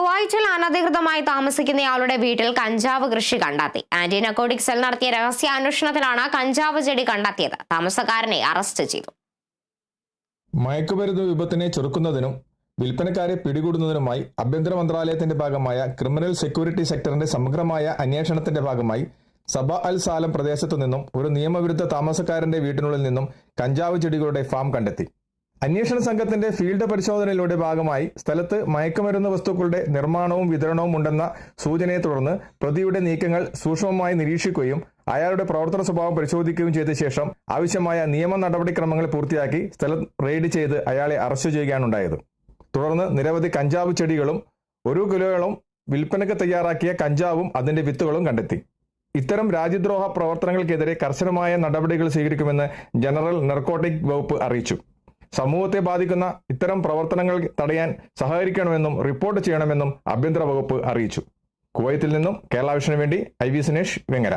കുവൈറ്റിൽ അനധികൃതമായി താമസിക്കുന്നയാളുടെ വീട്ടിൽ കഞ്ചാവ് കൃഷി കണ്ടെത്തി. ആന്റി നക്കോട്ടിക് സെൽ നടത്തിയ രഹസ്യാന്വേഷണത്തിലാണ് കഞ്ചാവ് ചെടി കണ്ടെത്തിയത്. താമസക്കാരനെ അറസ്റ്റ് ചെയ്തു. മയക്കുമരുന്ന് വിപത്തിനെ ചെറുക്കുന്നതിനും വിൽപ്പനക്കാരെ പിടികൂടുന്നതിനുമായി ആഭ്യന്തര മന്ത്രാലയത്തിന്റെ ഭാഗമായ ക്രിമിനൽ സെക്യൂരിറ്റി സെക്ടറിന്റെ സമഗ്രമായ അന്വേഷണത്തിന്റെ ഭാഗമായി സബ അൽ സാലം പ്രദേശത്തു നിന്നും ഒരു നിയമവിരുദ്ധ താമസക്കാരന്റെ വീട്ടിനുള്ളിൽ നിന്നും കഞ്ചാവ് ചെടികളുടെ ഫാം കണ്ടെത്തി. അന്വേഷണ സംഘത്തിന്റെ ഫീൽഡ് പരിശോധനയിലൂടെ ഭാഗമായി സ്ഥലത്ത് മയക്കുമരുന്ന് വസ്തുക്കളുടെ നിർമ്മാണവും വിതരണവും ഉണ്ടെന്ന സൂചനയെ തുടർന്ന് പ്രതിയുടെ നീക്കങ്ങൾ സൂക്ഷ്മമായി നിരീക്ഷിക്കുകയും അയാളുടെ പ്രവർത്തന സ്വഭാവം പരിശോധിക്കുകയും ചെയ്ത ശേഷം ആവശ്യമായ നിയമ നടപടിക്രമങ്ങൾ പൂർത്തിയാക്കി സ്ഥലം റെയ്ഡ് ചെയ്ത് അയാളെ അറസ്റ്റ് ചെയ്യുകയാണുണ്ടായത്. തുടർന്ന് നിരവധി കഞ്ചാവ് ചെടികളും ഒരു കിലോയോളം വിൽപ്പനയ്ക്ക് തയ്യാറാക്കിയ കഞ്ചാവും അതിന്റെ വിത്തുകളും കണ്ടെത്തി. ഇത്തരം രാജ്യദ്രോഹ പ്രവർത്തനങ്ങൾക്കെതിരെ കർശനമായ നടപടികൾ സ്വീകരിക്കുമെന്ന് ജനറൽ നർക്കോട്ടിക് വകുപ്പ് അറിയിച്ചു. സമൂഹത്തെ ബാധിക്കുന്ന ഇത്തരം പ്രവർത്തനങ്ങൾ തടയാൻ സഹകരിക്കണമെന്നും റിപ്പോർട്ട് ചെയ്യണമെന്നും ആഭ്യന്തര വകുപ്പ് അറിയിച്ചു. കുവൈത്തിൽ നിന്നും കേരള വേണ്ടി ഐ വി സുനേഷ് വെങ്ങര.